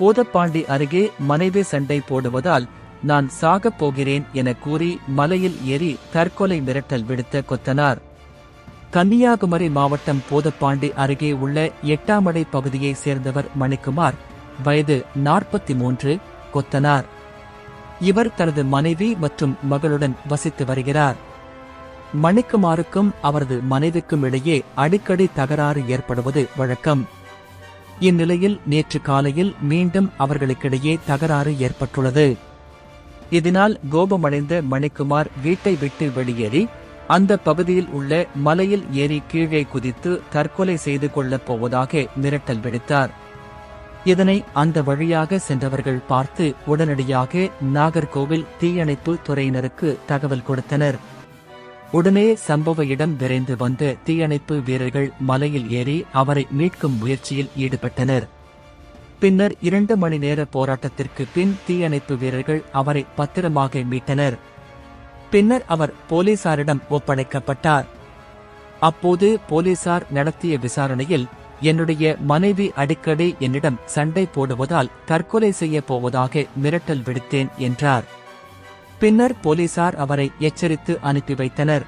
பூதப்பாண்டி அருகே மனைவி சண்டை போடுவதால் நான் சாகப் போகிறேன் என கூறி மலையில் ஏறி தற்கொலை மிரட்டல் விடுத்த கொத்தனார். கன்னியாகுமரி மாவட்டம் போதப்பாண்டி அருகே உள்ள எட்டாமடை பகுதியைச் சேர்ந்தவர் மணிக்குமார் வயது நாற்பத்தி மூன்று கொத்தனார். இவர் தனது மனைவி மற்றும் மகளுடன் வசித்து வருகிறார். மணிக்குமாருக்கும் அவரது மனைவிக்கும் இடையே அடிக்கடி தகராறு ஏற்படுவது வழக்கம். இந்நிலையில் நேற்று காலையில் மீண்டும் அவர்களுக்கிடையே தகராறு ஏற்பட்டுள்ளது. இதனால் கோபமடைந்த மணிக்குமார் வீட்டை விட்டு வெளியேறி அந்த பகுதியில் உள்ள மலையில் ஏறி கீழே குதித்து தற்கொலை செய்து கொள்ளப் போவதாக மிரட்டல் விடுத்தார். இதனை அந்த வழியாக சென்றவர்கள் பார்த்து உடனடியாக நாகர்கோவில் தீயணைப்பு துறையினருக்கு தகவல் கொடுத்தனர். உடனே சம்பவ இடம் விரைந்து வந்த தீயணைப்பு வீரர்கள் மலையில் ஏறி அவரை மீட்கும் முயற்சியில் ஈடுபட்டனர். பின்னர் இரண்டு மணி நேர போராட்டத்திற்கு பின் தீயணைப்பு வீரர்கள் அவரை பத்திரமாக மீட்டனர். பின்னர் அவர் போலீசாரிடம் ஒப்படைக்கப்பட்டார். அப்போது போலீசார் நடத்திய விசாரணையில் என்னுடைய மனைவி அடிக்கடி என்னிடம் சண்டை போடுவதால் தற்கொலை செய்ய போவதாக மிரட்டல் விடுத்தேன் என்றார். பின்னர் போலீசார் அவரை எச்சரித்து அனுப்பி வைத்தனர்.